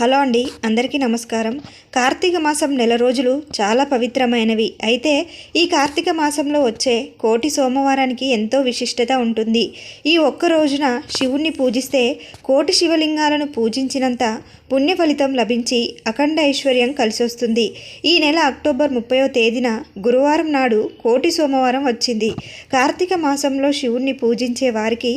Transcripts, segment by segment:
Hello అండి అందరికీ నమస్కారం. కార్తీక మాసం నెల రోజులు చాలా పవిత్రమైనవి. అయితే ఈ కార్తీక మాసంలో వచ్చే కోటి సోమవారానికి ఎంతో విశిష్టత ఉంటుంది. ఈ ఒక్క రోజున శివుణ్ణి పూజిస్తే కోటి శివలింగాలను పూజించినంత పుణ్య ఫలితం లభించి అఖండ ఐశ్వర్యం కలిసొస్తుంది. ఈ నెల అక్టోబర్ ముప్పయో తేదీన గురువారం నాడు కోటి సోమవారం వచ్చింది. కార్తీక మాసంలో శివుణ్ణి పూజించే వారికి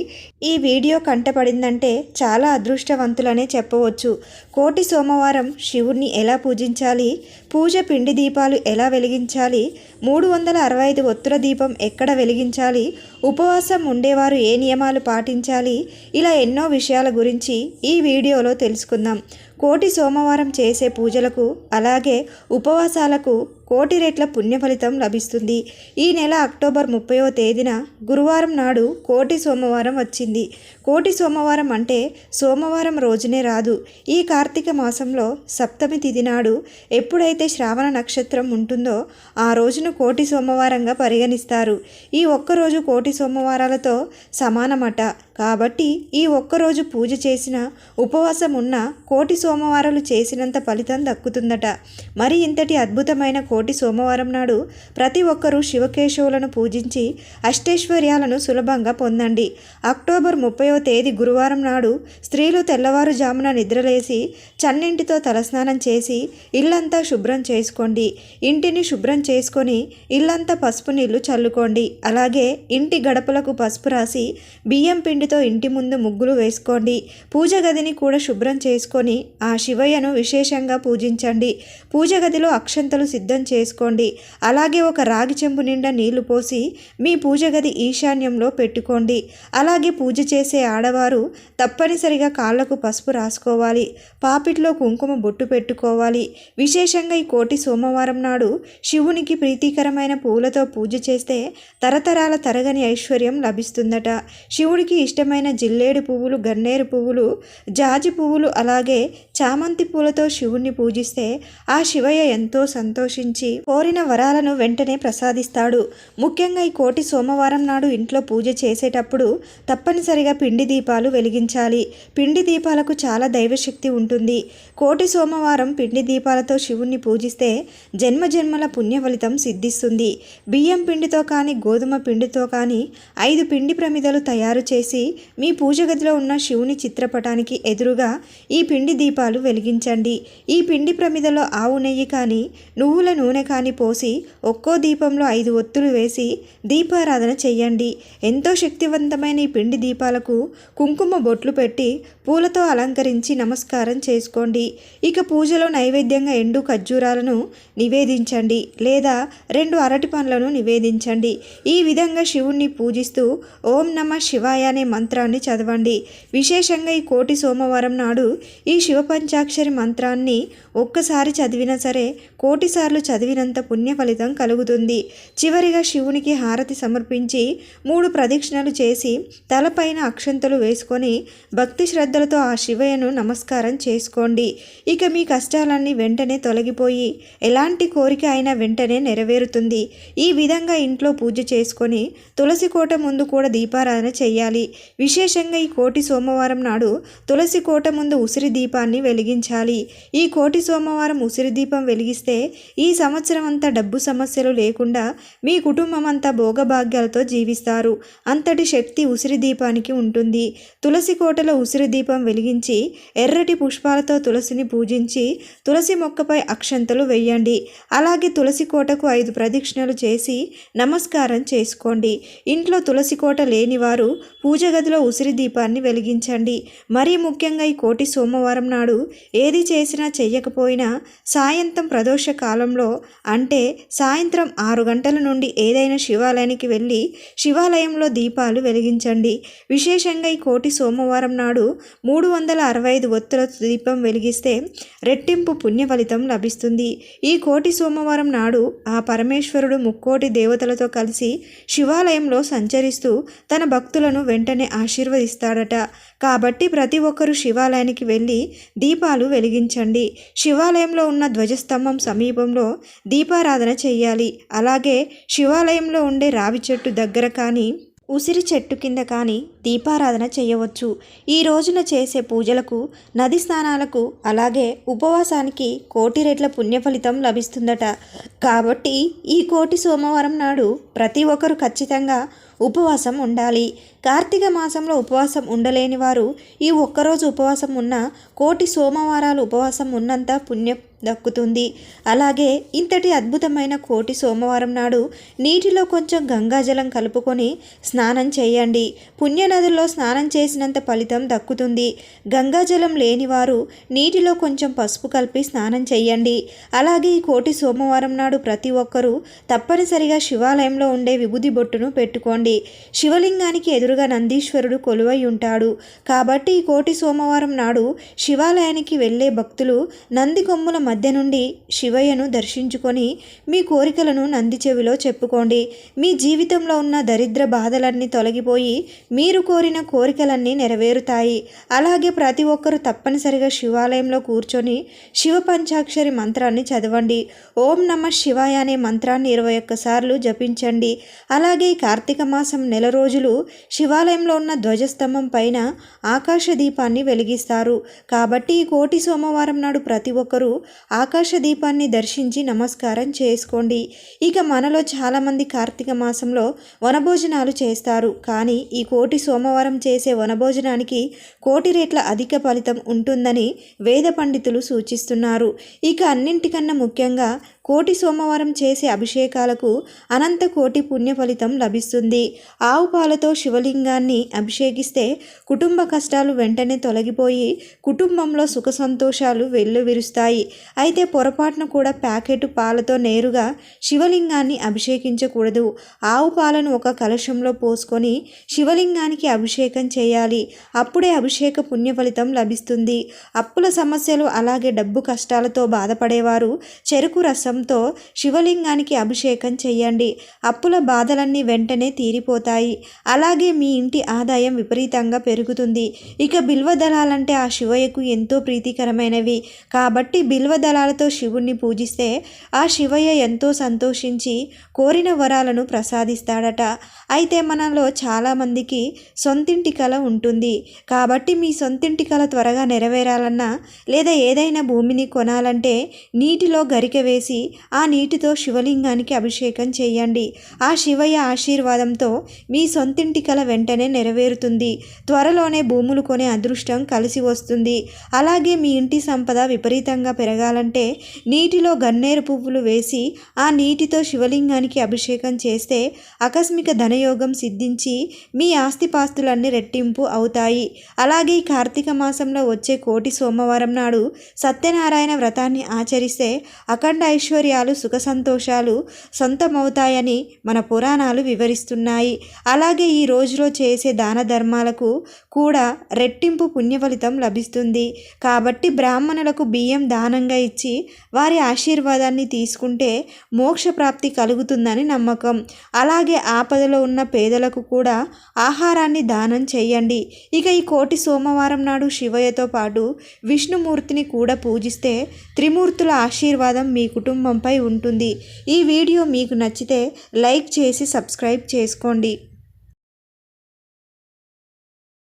ఈ వీడియో కంటపడిందంటే చాలా అదృష్టవంతులనే చెప్పవచ్చు. కోటి సోమవారం శివుణ్ణి ఎలా పూజించాలి? పూజ పిండి దీపాలు ఎలా వెలిగించాలి? మూడు వందల అరవై ఐదు ఒత్తుల దీపం ఎక్కడ వెలిగించాలి? ఉపవాసం ఉండేవారు ఏ నియమాలు పాటించాలి? ఇలా ఎన్నో విషయాల గురించి ఈ వీడియోలో తెలుసుకుందాం. కోటి సోమవారం చేసే పూజలకు అలాగే ఉపవాసాలకు కోటి రెట్ల పుణ్య ఫలితం లభిస్తుంది. ఈ నెల అక్టోబర్ ముప్పయో తేదీన గురువారం నాడు కోటి సోమవారం వచ్చింది. కోటి సోమవారం అంటే సోమవారం రోజునే రాదు. ఈ కార్తీక మాసంలో సప్తమి తిథి నాడు ఎప్పుడైతే శ్రావణ నక్షత్రం ఉంటుందో ఆ రోజును కోటి సోమవారంగా పరిగణిస్తారు. ఈ ఒక్కరోజు కోటి సోమవారాలతో సమానమట. కాబట్టి ఈ ఒక్కరోజు పూజ చేసిన ఉపవాసం ఉన్న కోటి సోమవారాలు చేసినంత ఫలితం దక్కుతుందట. మరి ఇంతటి అద్భుతమైన కోటి సోమవారం నాడు ప్రతి ఒక్కరూ శివకేశవులను పూజించి అష్టైశ్వర్యాలను సులభంగా పొందండి. అక్టోబర్ ముప్పయో తేదీ గురువారం నాడు స్త్రీలు తెల్లవారుజామున నిద్రలేసి చన్నింటితో తలస్నానం చేసి ఇల్లంతా శుభ్రం చేసుకోండి. ఇంటిని శుభ్రం చేసుకొని ఇల్లంతా పసుపు నీళ్ళు చల్లుకోండి. అలాగే ఇంటి గడపలకు పసుపు రాసి బియ్యం పిండితో ఇంటి ముందు ముగ్గులు వేసుకోండి. పూజ గదిని కూడా శుభ్రం చేసుకొని ఆ శివయ్యను విశేషంగా పూజించండి. పూజ గదిలో అక్షంతలు సిద్ధం చేసుకోండి. అలాగే ఒక రాగి చెంబు నిండా నీళ్ళు పోసి మీ పూజ గది ఈశాన్యంలో పెట్టుకోండి. అలాగే పూజ చేసే ఆడవారు తప్పనిసరిగా కాళ్ళకు పసుపు రాసుకోవాలి. పాపిట్లో కుంకుమ బొట్టు పెట్టుకోవాలి. విశేషంగా ఈ కోటి సోమవారం నాడు శివునికి ప్రీతికరమైన పూలతో పూజ చేస్తే తరతరాల తరగని ఐశ్వర్యం లభిస్తుందట. శివుడికి ఇష్టమైన జిల్లేడు పువ్వులు గన్నేరు పువ్వులు జాజి పువ్వులు అలాగే చామంతి పూలతో శివుణ్ణి పూజిస్తే ఆ శివయ్య ఎంతో సంతోషించి కోరిన వరాలను వెంటనే ప్రసాదిస్తాడు. ముఖ్యంగా ఈ కోటి సోమవారం నాడు ఇంట్లో పూజ చేసేటప్పుడు తప్పనిసరిగా పిండి దీపాలు వెలిగించాలి. పిండి దీపాలకు చాలా దైవశక్తి ఉంటుంది. కోటి సోమవారం పిండి దీపాలతో శివుణ్ణి పూజిస్తే జన్మ జన్మల పుణ్య ఫలితం సిద్ధిస్తుంది. బియ్యం పిండితో కానీ గోధుమ పిండితో కానీ ఐదు పిండి ప్రమిదలు తయారు చేసి మీ పూజ గదిలో ఉన్న శివుని చిత్రపటానికి ఎదురుగా ఈ పిండి దీపాలు వెలిగించండి. ఈ పిండి ప్రమిదలో ఆవు నెయ్యి కానీ నువ్వుల నూనె కానీ పోసి ఒక్కో దీపంలో ఐదు ఒత్తులు వేసి దీపారాధన చెయ్యండి. ఎంతో శక్తివంతమైన ఈ పిండి దీపాలకు కుంకుమ బొట్లు పెట్టి పూలతో అలంకరించి నమస్కారం చేసుకోండి. ఇక పూజలో నైవేద్యంగా ఎండు ఖర్జూరాలను నివేదించండి లేదా రెండు అరటి పండ్లను నివేదించండి. ఈ విధంగా శివుణ్ణి పూజిస్తూ ఓం నమ శివాయ అనే మంత్రాన్ని చదవండి. విశేషంగా ఈ కోటి సోమవారం నాడు ఈ శివ పంచాక్షరి మంత్రాన్ని ఒక్కసారి చదివినా సరే కోటిసార్లు చదివినంత పుణ్య ఫలితం కలుగుతుంది. చివరిగా శివునికి హారతి సమర్పించి మూడు ప్రదక్షిణలు చేసి తలపైన అక్షంతలు వేసుకొని భక్తి శ్రద్ధలతో ఆ శివయ్యను నమస్కారం చేసుకోండి. ఇక మీ కష్టాలన్నీ వెంటనే తొలగిపోయి ఎలాంటి కోరిక అయినా వెంటనే నెరవేరుతుంది. ఈ విధంగా ఇంట్లో పూజ చేసుకొని తులసి తులసి కోట ముందు కూడా దీపారాధన చేయాలి. విశేషంగా ఈ కోటి సోమవారం నాడు తులసి కోట ముందు ఉసిరి దీపాన్ని వెలిగించాలి. ఈ కోటి సోమవారం ఉసిరి దీపం వెలిగిస్తే ఈ సంవత్సరం అంతా డబ్బు సమస్యలు లేకుండా మీ కుటుంబం అంతా భోగభాగ్యాలతో జీవిస్తారు. అంతటి శక్తి ఉసిరి దీపానికి ఉంటుంది. తులసి కోటలో ఉసిరి దీపం వెలిగించి ఎర్రటి పుష్పాలతో తులసిని పూజించి తులసి మొక్కపై అక్షంతలు వెయ్యండి అలాగే తులసి కోటకు ఐదు ప్రదక్షిణలు చేసి నమస్కారం చేసుకోండి. ఇంట్లో తులసి కోట లేనివారు పూజ గదిలో ఉసిరి దీపాన్ని వెలిగించండి. మరీ ముఖ్యంగా ఈ కోటి సోమవారం నాడు ఏది చేసినా చెయ్యకపోయినా సాయంత్రం ప్రదోష కాలంలో అంటే సాయంత్రం ఆరు గంటల నుండి ఏదైనా శివాలయానికి వెళ్ళి శివాలయంలో దీపాలు వెలిగించండి. విశేషంగా ఈ కోటి సోమవారం నాడు మూడు వందల అరవై ఐదు ఒత్తుల దీపం వెలిగిస్తే రెట్టింపు పుణ్య ఫలితం లభిస్తుంది. ఈ కోటి సోమవారం నాడు ఆ పరమేశ్వరుడు ముక్కోటి దేవతలతో కలిసి శివాలయంలో సంచరిస్తూ తన భక్తులను వెంటనే ఆశీర్వదిస్తాడట. కాబట్టి ప్రతి ఒక్కరూ శివాలయానికి వెళ్ళి దీపాలు వెలిగించండి. శివాలయంలో ఉన్న ధ్వజస్తంభం సమీపంలో దీపారాధన చేయాలి. అలాగే శివాలయంలో ఉండే రావి చెట్టు దగ్గర కానీ ఉసిరి చెట్టు కింద కానీ దీపారాధన చేయవచ్చు. ఈ రోజున చేసే పూజలకు నది స్నానాలకు అలాగే ఉపవాసానికి కోటి రెట్ల పుణ్య ఫలితం లభిస్తుందట. కాబట్టి ఈ కోటి సోమవారం నాడు ప్రతి ఒక్కరు ఖచ్చితంగా ఉపవాసం ఉండాలి. కార్తీక మాసంలో ఉపవాసం ఉండలేని వారు ఈ ఒక్కరోజు ఉపవాసం ఉన్న కోటి సోమవారాలు ఉపవాసం ఉన్నంత పుణ్య దక్కుతుంది. అలాగే ఇంతటి అద్భుతమైన కోటి సోమవారం నాడు నీటిలో కొంచెం గంగాజలం కలుపుకొని స్నానం చేయండి. పుణ్యనదుల్లో స్నానం చేసినంత ఫలితం దక్కుతుంది. గంగాజలం లేనివారు నీటిలో కొంచెం పసుపు కలిపి స్నానం చేయండి. అలాగే ఈ కోటి సోమవారం నాడు ప్రతి ఒక్కరూ తప్పనిసరిగా శివాలయంలో ఉండే విభూది బొట్టును పెట్టుకోండి. శివలింగానికి ఎదురుగా నందీశ్వరుడు కొలువై ఉంటాడు. కాబట్టి ఈ కోటి సోమవారం నాడు శివాలయానికి వెళ్ళే భక్తులు నంది కొమ్ముల మధ్య నుండి శివయ్యను దర్శించుకొని మీ కోరికలను నంది చెవిలో చెప్పుకోండి. మీ జీవితంలో ఉన్న దరిద్ర బాధలన్నీ తొలగిపోయి మీరు కోరిన కోరికలన్నీ నెరవేరుతాయి. అలాగే ప్రతి ఒక్కరూ తప్పనిసరిగా శివాలయంలో కూర్చొని శివ పంచాక్షరి మంత్రాన్ని చదవండి. ఓం నమ శివాయ అనే మంత్రాన్ని ఇరవై ఒక్కసార్లు జపించండి. అలాగే కార్తీక మాసం నెల రోజులు శివాలయంలో ఉన్న ధ్వజస్తంభం పైన ఆకాశ దీపాన్ని వెలిగిస్తారు. కాబట్టి ఈ కోటి సోమవారం నాడు ప్రతి ఒక్కరూ ఆకాశ దీపాన్ని దర్శించి నమస్కారం చేసుకోండి. ఇక మనలో చాలామంది కార్తీక మాసంలో వనభోజనాలు చేస్తారు. కానీ ఈ కోటి సోమవారం చేసే వనభోజనానికి కోటి రేట్ల అధిక ఫలితం ఉంటుందని వేద పండితులు సూచిస్తున్నారు. ఇక అన్నింటికన్నా ముఖ్యంగా కోటి సోమవారం చేసే అభిషేకాలకు అనంత కోటి పుణ్య ఫలితం లభిస్తుంది. ఆవు పాలతో శివలింగాన్ని అభిషేకిస్తే కుటుంబ కష్టాలు వెంటనే తొలగిపోయి కుటుంబంలో సుఖ సంతోషాలు వెల్లువిరుస్తాయి అయితే పొరపాటున కూడా ప్యాకెట్ పాలతో నేరుగా శివలింగాన్ని అభిషేకించకూడదు. ఆవు పాలను ఒక కలశంలో పోసుకొని శివలింగానికి అభిషేకం చేయాలి. అప్పుడే అభిషేక పుణ్య ఫలితం లభిస్తుంది. అప్పుల సమస్యలు అలాగే డబ్బు కష్టాలతో బాధపడేవారు చెరుకు రసం రసంతో శివలింగానికి అభిషేకం చేయండి అప్పుల బాధలన్నీ వెంటనే తీరిపోతాయి. అలాగే మీ ఇంటి ఆదాయం విపరీతంగా పెరుగుతుంది. ఇక బిల్వ దళాలంటే ఆ శివయ్యకు ఎంతో ప్రీతికరమైనవి. కాబట్టి బిల్వ దళాలతో శివుణ్ణి పూజిస్తే ఆ శివయ్య ఎంతో సంతోషించి కోరిన వరాలను ప్రసాదిస్తాడట. అయితే మనలో చాలామందికి సొంతింటి కళ ఉంటుంది. కాబట్టి మీ సొంతింటి కళ త్వరగా నెరవేరాలన్నా లేదా ఏదైనా భూమిని కొనాలంటే నీటిలో గరిక వేసి ఆ నీటితో శివలింగానికి అభిషేకం చేయండి. ఆ శివయ్య ఆశీర్వాదంతో మీ సొంతింటి కల వెంటనే నెరవేరుతుంది. త్వరలోనే భూములు కొనే అదృష్టం కలిసి వస్తుంది. అలాగే మీ ఇంటి సంపద విపరీతంగా పెరగాలంటే నీటిలో గన్నేరు పువ్వులు వేసి ఆ నీటితో శివలింగానికి అభిషేకం చేస్తే ఆకస్మిక ధనయోగం సిద్ధించి మీ ఆస్తిపాస్తులన్నీ రెట్టింపు అవుతాయి. అలాగే ఈ కార్తీక మాసంలో వచ్చే కోటి సోమవారం నాడు సత్యనారాయణ వ్రతాన్ని ఆచరిస్తే అఖండ ఐశ్వర్యాలు సుఖ సంతోషాలు సొంతమవుతాయని మన పురాణాలు వివరిస్తున్నాయి. అలాగే ఈ రోజులో చేసే దాన ధర్మాలకు కూడా రెట్టింపు పుణ్యఫలితం లభిస్తుంది. కాబట్టి బ్రాహ్మణులకు బియ్యం దానంగా ఇచ్చి వారి ఆశీర్వాదాన్ని తీసుకుంటే మోక్ష ప్రాప్తి కలుగుతుందని నమ్మకం. అలాగే ఆపదలో ఉన్న పేదలకు కూడా ఆహారాన్ని దానం చేయండి. ఇక ఈ కోటి సోమవారం నాడు శివయ్యతో పాటు విష్ణుమూర్తిని కూడా పూజిస్తే త్రిమూర్తుల ఆశీర్వాదం మీ కుటుంబం కుటుంబంపై ఉంటుంది. ఈ వీడియో మీకు నచ్చితే లైక్ చేసి సబ్స్క్రైబ్ చేసుకోండి.